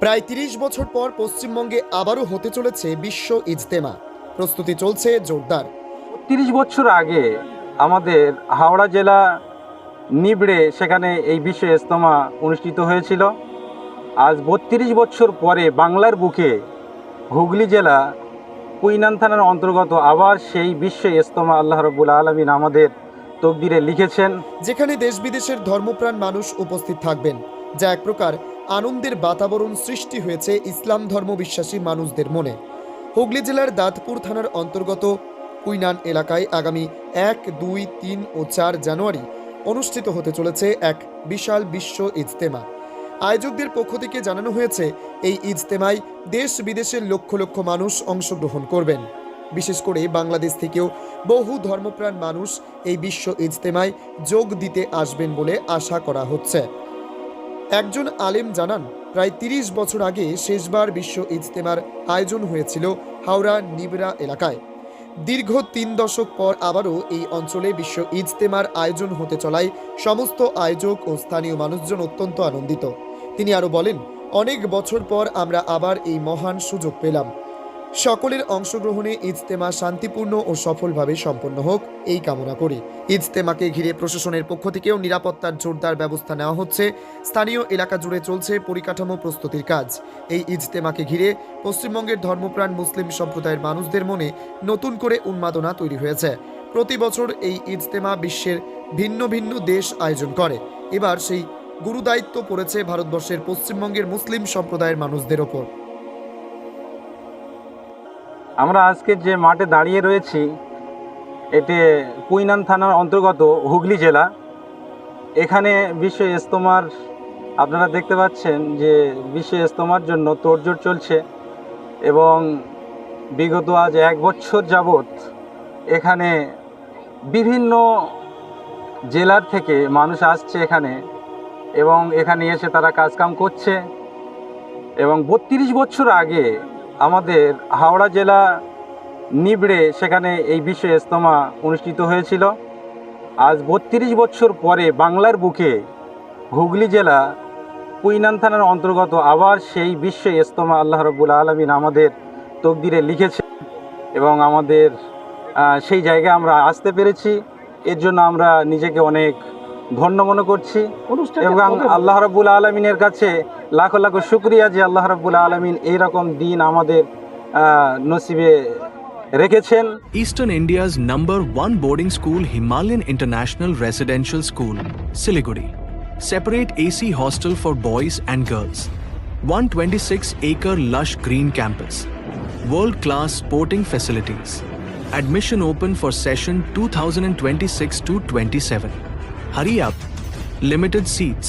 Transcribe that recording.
প্রায় তিরিশ বছর পর পশ্চিমবঙ্গে আবারও হতে চলেছে বিশ্ব ইজতেমা। প্রস্তুতি চলছে জোরদার। তিরিশ বছর আগে আমাদের হাওড়া জেলা নিবড়ে সেখানে এই বিশ্ব ইজতেমা অনুষ্ঠিত হয়েছিল। আজ বত্রিশ বছর পরে বাংলার বুকে হুগলি জেলা কুইনান থানার অন্তর্গত আবার সেই বিশ্ব ইজতেমা আল্লাহ রবুল আলমিন আমাদের তকদিরে লিখেছেন। যেখানে দেশ বিদেশের ধর্মপ্রাণ মানুষ উপস্থিত থাকবেন যা এক প্রকার আনন্দের বাতাবরণ সৃষ্টি হয়েছে ইসলাম ধর্ম বিশ্বাসী মানুষদের মনে। হুগলি জেলার দাঁতপুর থানার অন্তর্গত কুইনান এলাকায় আগামী এক, দুই, তিন ও চার জানুয়ারি অনুষ্ঠিত হতে চলেছে এক বিশাল বিশ্ব ইজতেমা। আয়োজকদের পক্ষ থেকে জানানো হয়েছে, এই ইজতেমায় দেশ বিদেশের লক্ষ লক্ষ মানুষ অংশগ্রহণ করবেন। বিশেষ করে বাংলাদেশ থেকেও বহু ধর্মপ্রাণ মানুষ এই বিশ্ব ইজতেমায় যোগ দিতে আসবেন বলে আশা করা হচ্ছে। একজন আলেম জানান, প্রায় তিরিশ বছর আগে শেষবার বিশ্ব ইজতেমার আয়োজন হয়েছিল হাওড়া নিবরা এলাকায়। দীর্ঘ তিন দশক পর আবারও এই অঞ্চলে বিশ্ব ইজতেমার আয়োজন হতে চলায় সমস্ত আয়োজক ও স্থানীয় মানুষজন অত্যন্ত আনন্দিত। তিনি আরও বলেন, অনেক বছর পর আমরা আবার এই মহান সুযোগ পেলাম। সকলের অংশগ্রহণে ইজতেমা শান্তিপূর্ণ ও সফলভাবে সম্পন্ন হোক, এই কামনা করি। ইজতেমাকে ঘিরে প্রশাসনের পক্ষ থেকেও নিরাপত্তার জোরদার ব্যবস্থা নেওয়া হচ্ছে। স্থানীয় এলাকা জুড়ে চলছে পরিকাঠামো প্রস্তুতির কাজ। এই ইজতেমাকে ঘিরে পশ্চিমবঙ্গের ধর্মপ্রাণ মুসলিম সম্প্রদায়ের মানুষদের মনে নতুন করে উন্মাদনা তৈরি হয়েছে। প্রতি বছর এই ইজতেমা বিশ্বের ভিন্ন ভিন্ন দেশ আয়োজন করে। এবার সেই গুরুদায়িত্ব পড়েছে ভারতবর্ষের পশ্চিমবঙ্গের মুসলিম সম্প্রদায়ের মানুষদের ওপর। আমরা আজকে যে মাঠে দাঁড়িয়ে রয়েছি এতে কুইনান থানার অন্তর্গত হুগলি জেলা। এখানে বিশ্ব ইজতেমার আপনারা দেখতে পাচ্ছেন যে বিশ্ব ইজতেমার জন্য তোড়জোড় চলছে এবং বিগত আজ এক বছর যাবৎ এখানে বিভিন্ন জেলার থেকে মানুষ আসছে এখানে এবং এখানে এসে তারা কাজকাম করছে এবং বত্রিশ বছর আগে আমাদের হাওড়া জেলা নিবড়ে সেখানে এই বিশ্ব ইজতেমা অনুষ্ঠিত হয়েছিল। আজ বত্রিশ বছর পরে বাংলার বুকে হুগলি জেলা কুইনান থানার অন্তর্গত আবার সেই বিশ্ব ইজতেমা আল্লাহ রবুল আলমিন আমাদের তকদিরে লিখেছে এবং আমাদের সেই জায়গায় আমরা আসতে পেরেছি। এর জন্য আমরা নিজেকে অনেক ধন্য মনে করছি এবং আল্লাহ রাব্বুল আলমিনের কাছে লাখো লাখো শুক্রিয়া যে আল্লাহ রাব্বুল আলমিন এইরকম দিন আমাদের নসিবে রেখেছেন Eastern India's number one boarding school, Himalayan International Residential School, Siliguri. Separate AC hostel for boys and girls. 126 acre lush green campus. World class sporting facilities. Admission open for session 2026 to 27. Hurry up. Limited seats.